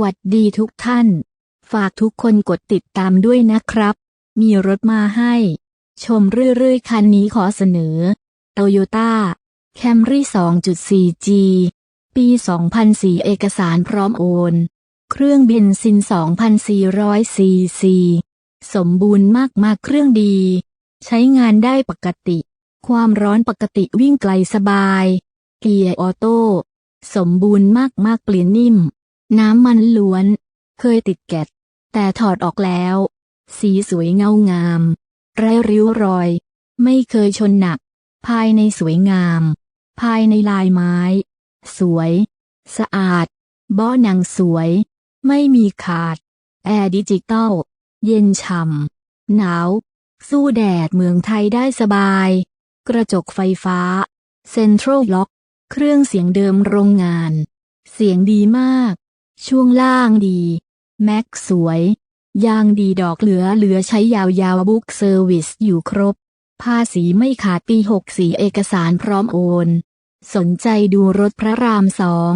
วัสดีทุกท่าน ฝากทุกคนกดติดตามด้วยนะครับ มีรถมาให้ ชมเรื่อยๆ คันนี้ขอเสนอ Toyota Camry 2.4G ปี 2004 เอกสารพร้อมโอน เครื่องเบนซิน 2,400 ซีซี สมบูรณ์มากๆ เครื่องดี ใช้งานได้ปกติ ความร้อนปกติวิ่งไกลสบาย เกียร์ออโต้ สมบูรณ์มากๆ เปลี่ยนนิ่ม น้ำมันล้วน เคยติดแกะแต่ถอดออกแล้ว สีสวยเงางาม ไร้ริ้วรอย ไม่เคยชนหนัก ภายในสวยงาม ภายในลายไม้ สวย สะอาดบ้าหนังสวย ไม่มีขาด แอร์ดิจิตอล เย็นฉ่ำ หนาว สู้แดดเมืองไทยได้สบาย กระจกไฟฟ้า เซ็นทรัลล็อก เครื่องเสียงเดิมโรงงาน เสียงดีมาก ช่วงล่างดี แม็กสวย ยางดีดอกเหลือเหลือใช้ยาวๆบุ๊กเซอร์วิสอยู่ครบ ภาษีไม่ขาดปี 64 เอกสารพร้อมโอน สนใจดูรถพระรามสอง